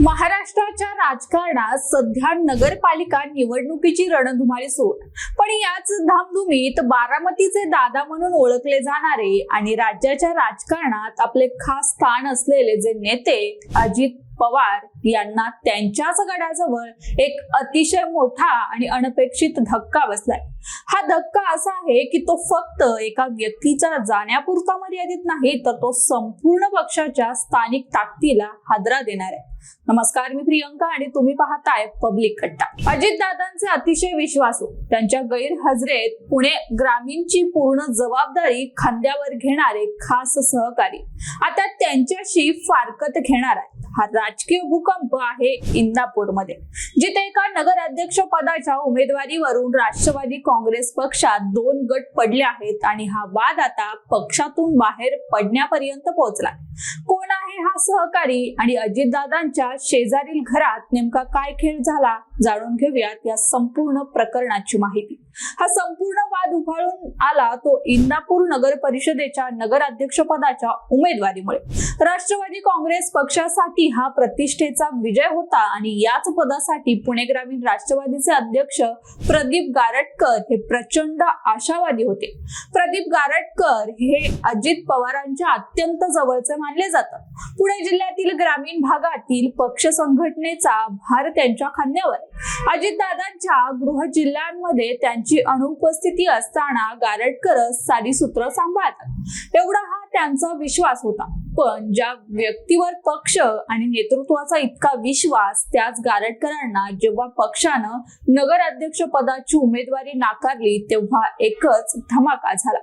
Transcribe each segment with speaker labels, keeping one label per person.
Speaker 1: महाराष्ट्राच्या राजकारणात सध्या नगरपालिका निवडणुकीची रणधुमाळी सुरू पण याच धामधुमीत बारामतीचे दादा म्हणून ओळखले जाणारे आणि राज्याच्या राजकारणात आपले खास स्थान असलेले जे नेते अजित पवार यांना त्यांच्याच गडाजवळ एक अतिशय मोठा आणि अनपेक्षित धक्का बसलाय. हा धक्का असा आहे की तो फक्त एका व्यक्तीच्या जाण्यापुरता मर्यादित नाही तर तो संपूर्ण पक्षाच्या स्थानिक ताकदीला हादरा देणार आहे. नमस्कार मी प्रियंका आणि तुम्ही पाहताय पब्लिक कट्टा अजित दादांचे अतिशय विश्वासू त्यांच्या गैरहजरेत पुणे ग्रामीणची पूर्ण जबाबदारी खांद्यावर घेणारे खास सहकारी. आता त्यांच्याशी फारकत घेणार आहे. हा राजकीय भूकंप आहे इंदापूरमध्ये. जिथे एका नगराध्यक्ष पदाच्या उमेदवारीवरून राष्ट्रवादी काँग्रेस पक्षात दोन गट पडले आहेत आणि हा वाद आता पक्षातून बाहेर पडण्यापर्यंत पोहोचला कोण आहे हा सहकारी आणि अजितदादांच्या शेजारील घरात नेमका काय खेळ झाला जाणून घेऊयात या संपूर्ण प्रकरणाची माहिती. हा संपूर्ण वाद उफाळून आला तो इंदापूर नगर परिषदेच्या नगराध्यक्षपदाच्या उमेदवारीमुळे. राष्ट्रवादी काँग्रेस पक्षासाठी हा प्रतिष्ठेचा विजय होता आणि याच पदासाठी पुणे ग्रामीण राष्ट्रवादीचे अध्यक्ष प्रदीप गारटकर हे प्रचंड आशावादी होते. प्रदीप गारटकर हे अजित पवारांच्या अत्यंत जवळचे मानले जातात. पुणे जिल्ह्यातील ग्रामीण भागातील पक्ष संघटनेचा भार त्यांच्या खांद्यावर अजितदादांच्या गृह जिल्ह्यांमध्ये त्यांची अनुपस्थिती असताना गारटकरच सारी सूत्र सांभाळतात. एवढा हा त्यांचा विश्वास होता. पण ज्या व्यक्तीवर पक्ष आणि नेतृत्वाचा इतका विश्वास त्याच गारटकरांना जेव्हा पक्षानं नगराध्यक्ष पदाची उमेदवारी नाकारली तेव्हा एकच धमाका झाला.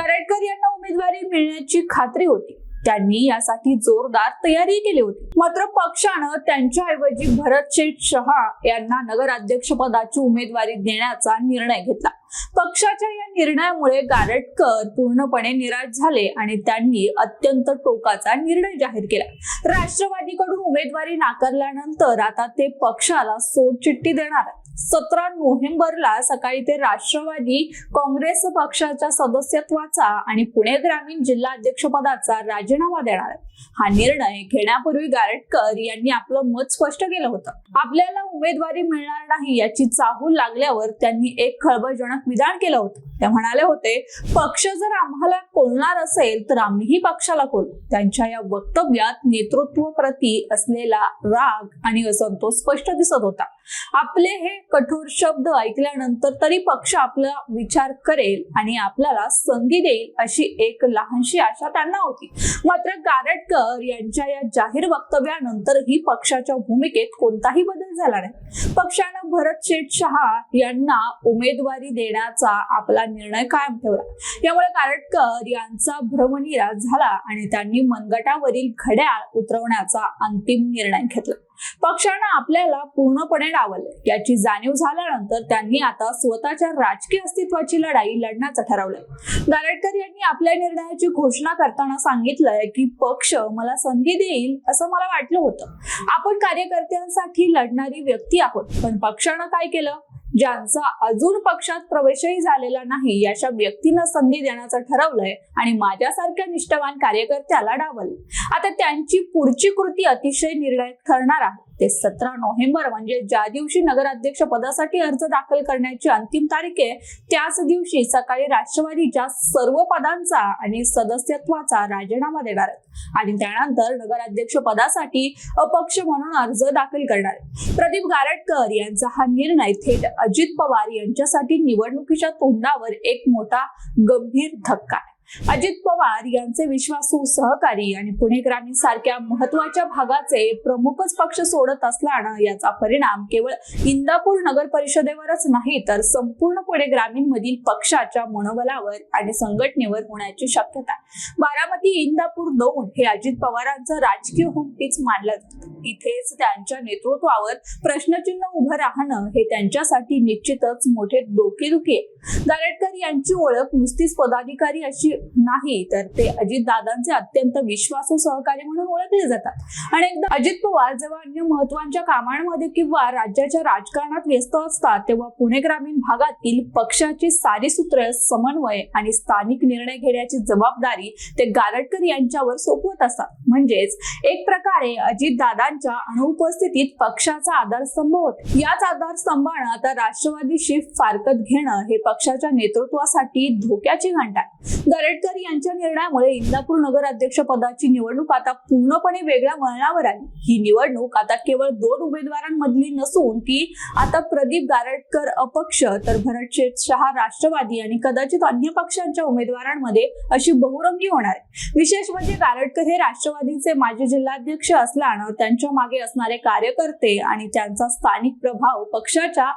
Speaker 1: गारटकर यांना उमेदवारी मिळण्याची खात्री होती. त्यांनी यासाठी जोरदार तयारी केली होती. मात्र पक्षानं त्यांच्याऐवजी भरत शेठ शहा यांना नगराध्यक्ष पदाची उमेदवारी देण्याचा निर्णय घेतला. पक्षाच्या या निर्णयामुळे गारटकर पूर्णपणे निराश झाले आणि त्यांनी अत्यंत टोकाचा निर्णय जाहीर केला. राष्ट्रवादीकडून उमेदवारी नाकारल्यानंतर आता ते पक्षाला सोडचिठ्ठी देणार सतरा नोव्हेंबरला सकाळी ते राष्ट्रवादी काँग्रेस पक्षाच्या सदस्यत्वाचा आणि पुणे ग्रामीण जिल्हा अध्यक्षपदाचा राजीनामा देणार हा निर्णय घेण्यापूर्वी गारटकर यांनी आपलं मत स्पष्ट केलं होतं. आपल्याला उमेदवारी मिळणार नाही याची चाहूल लागल्यावर त्यांनी एक खळबळजनक विधान केलं होतं. ते म्हणाले होते पक्ष जर आम्हाला कोलणार असेल तर आम्हीही पक्षाला कोलू. त्यांच्या या वक्तव्यात नेतृत्व प्रती असलेला राग आणि असंतोष स्पष्ट दिसत होता. आपले हे कठोर शब्द ऐकल्यानंतर तरी पक्ष आपला विचार करेल आणि आपल्याला संधी देईल अशी एक लहानशी आशा त्यांना होती. मात्र गारटकर यांच्या या जाहीर वक्तव्यानंतरही पक्षाच्या भूमिकेत कोणताही बदल झाला नाही. पक्षानं भरत शेठ शहा यांना उमेदवारी देण्याचा आपला निर्णय कायम ठेवला. यामुळे गारटकर यांचा भ्रमनिराश झाला आणि त्यांनी मनगटावरील घड्याळ उतरवण्याचा अंतिम निर्णय घेतला. पक्षानं आपल्याला पूर्णपणे डावलले याची जाणीव झाल्यानंतर त्यांनी आता स्वतःच्या राजकीय अस्तित्वाची लढाई लढण्याचं ठरवलंय. गारडकर यांनी आपल्या निर्णयाची घोषणा करताना सांगितलंय की पक्ष मला संधी देईल असं मला वाटलं होतं. आपण कार्यकर्त्यांसाठी लढणारी व्यक्ती आहोत पण पक्षानं काय केलं? ज्यांचा अजून पक्षात प्रवेशही झालेला नाही अशा व्यक्तींना संधी देण्याचं ठरवलंय आणि माझ्यासारख्या निष्ठावान कार्यकर्त्याला डावलले आता त्यांची पुढची कृती अतिशय निर्णायक ठरणार आहे. ते सतरा नोव्हेंबर म्हणजे ज्या दिवशी नगराध्यक्ष पदासाठी अर्ज दाखल करण्याची अंतिम तारीख आहे त्याच दिवशी सकाळी राष्ट्रवादीच्या सर्व पदांचा आणि सदस्यत्वाचा राजीनामा देणार आहेत. आणि त्यानंतर नगराध्यक्ष पदासाठी अपक्ष म्हणून अर्ज दाखल करणार आहेत. प्रदीप गारटकर यांचा हा निर्णय थेट अजित पवार यांच्यासाठी निवडणुकीच्या तोंडावर एक मोठा गंभीर धक्का आहे. अजित पवार यांचे विश्वासू सहकारी आणि पुणे ग्रामीण सारख्या महत्त्वाच्या भागाचे प्रमुखच पक्ष सोडत असल्यानं याचा परिणाम केवळ इंदापूर नगर परिषदेवरच नाही तर संपूर्ण पुणे ग्रामीण मधील पक्षाच्या मनोबलावर आणि संघटनेवर होण्याची शक्यता बारामती इंदापूर दोन हे अजित पवारांचं राजकीय होमपीच मानलं जातं. इथेच त्यांच्या नेतृत्वावर प्रश्नचिन्ह उभं राहणं हे त्यांच्यासाठी निश्चितच मोठे डोकेदुखी आहे. गारटकर यांची ओळख नुसतीच पदाधिकारी अशी नाही तर ते अजितदादांचे अत्यंत विश्वासू सहकारी म्हणून ओळखले जातात. आणि एकदा अजित पवार जेव्हा अन्य महत्त्वाच्या कामांमध्ये किंवा राज्याच्या राजकारणात व्यस्त असतात तेव्हा पुणे ग्रामीण भागातील पक्षाची सारी सूत्र समन्वय आणि स्थानिक निर्णय घेण्याची जबाबदारी ते गारटकर यांच्यावर सोपवत असतात. म्हणजेच एक प्रकारे अजितदादांच्या अनुपस्थितीत पक्षाचा आधारस्तंभ होते. याच आधारस्तंभानं आता राष्ट्रवादीशी फारकत घेणं हे पक्षाच्या नेतृत्वासाठी धोक्याची घंटा आहे आंबेडकर यांच्या निर्णयामुळे इंदापूर नगर अध्यक्षपदाची निवडणूक आता पूर्णपणे वेगळ्या वळणावर आली. ही निवडणूक आता केवळ दोन उमेदवारांमधली नसून ती आता प्रदीप गारटकर अपक्ष तर भरत शेठ शहा राष्ट्रवादी आणि कदाचित अन्य पक्षांच्या उमेदवारांमध्ये अशी बहुरंगी होणार आहे. विशेष म्हणजे गारटकर हे राष्ट्रवादीचे माजी जिल्हाध्यक्ष असल्यानं त्यांच्या मागे असणारे कार्यकर्ते आणि त्यांचा स्थानिक प्रभाव पक्षाच्या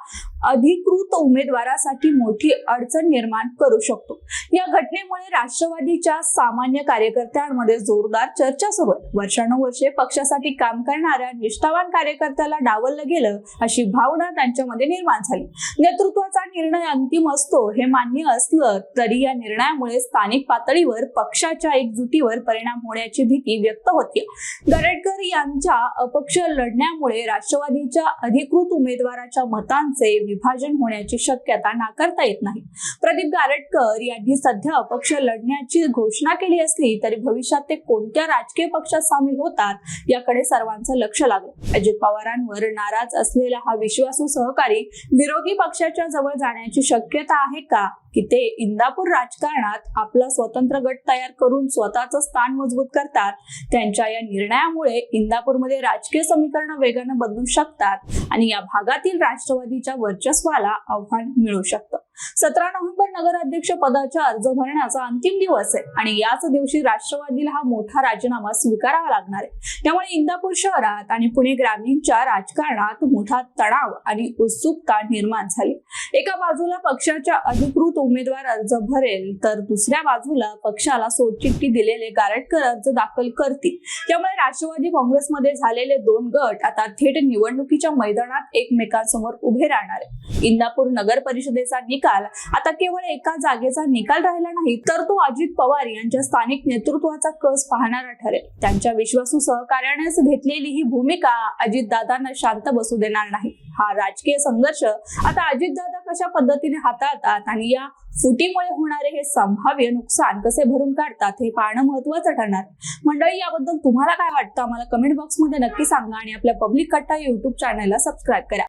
Speaker 1: अधिकृत उमेदवारासाठी मोठी अडचण निर्माण करू शकतो. या घटनेमुळे राष्ट्रवादीच्या सामान्य कार्यकर्त्यांमध्ये जोरदार चर्चा सुरू आहे वर्षानुवर्षे पक्षासाठी काम करणाऱ्या निष्ठावान कार्यकर्त्याला डावललं गेलं अशी भावना त्यांच्यामध्ये निर्माण झाली. नेतृत्वाचा निर्णय अंतिम असतो हे मान्य असलं तरी या निर्णयामुळे स्थानिक पातळीवर पक्षाच्या एकजुटीवर परिणाम होण्याची भीती व्यक्त होती. गरडकर यांच्या अपक्ष लढण्यामुळे राष्ट्रवादीच्या अधिकृत उमेदवाराच्या मतांचे विभाजन होण्याची शक्यता नाकारता येत नाही. प्रदीप गारटकर यांनी सध्या अपक्ष लढण्याची घोषणा केली असली तरी भविष्यात ते कोणत्या राजकीय पक्षात सामील होतात याकडे सर्वांचं लक्ष लागलं. अजित पवारांवर नाराज असलेला हा विश्वासू सहकारी विरोधी पक्षाच्या जवळ जाण्याची शक्यता आहे का? की ते इंदापूर राजकारणात आपला स्वतंत्र गट तयार करून स्वतःचं स्थान मजबूत करतात? त्यांच्या या निर्णयामुळे इंदापूरमध्ये राजकीय समीकरण वेगानं बदलू शकतात? आणि या भागातील राष्ट्रवादीच्या वर्चस्वाला आव्हान मिळू शकतं. सतरा नोव्हेंबर नगराध्यक्ष पदाच्या अर्ज भरण्याचा अंतिम दिवस आहे आणि याच दिवशी राष्ट्रवादीला हा मोठा राजीनामा स्वीकारावा लागणार आहे. त्यामुळे इंदापूर शहरात आणि पुणे ग्रामीणच्या राजकारणात मोठा तणाव आणि उत्सुकता निर्माण झाली. एका बाजूला पक्षाच्या अधिकृत उमेदवार अर्ज भरेल तर दुसऱ्या बाजूला पक्षाला सोडचिठ्ठी दिलेले गारटकर अर्ज दाखल करतील. त्यामुळे राष्ट्रवादी काँग्रेसमध्ये झालेले दोन गट आता थेट निवडणुकीच्या मैदानात एकमेकांसमोर उभे राहणार आहे इंदापूर नगर परिषदेचा निकाल आता केवळ एका जागेचा निकाल राहिला नाही तर तो अजित पवार यांच्या स्थानिक नेतृत्वाचा कस पाहणारा ठरेल. त्यांच्या विश्वासू सहकार्यानेच घेतलेली ही भूमिका अजितदादांना शांत बसू देणार नाही. हा राजकीय संघर्ष आता अजितदादा कशा पद्धतीने हाताळतात आणि या फुटीमुळे होणारे हे संभाव्य नुकसान कसे भरून काढतात हे पाहणं महत्वाचं ठरणार. मंडळी याबद्दल तुम्हाला काय वाटतं? आम्हाला कमेंट बॉक्समध्ये नक्की सांगा आणि आपल्या पब्लिक कट्टा युट्यूब चॅनलला सबस्क्राईब करा.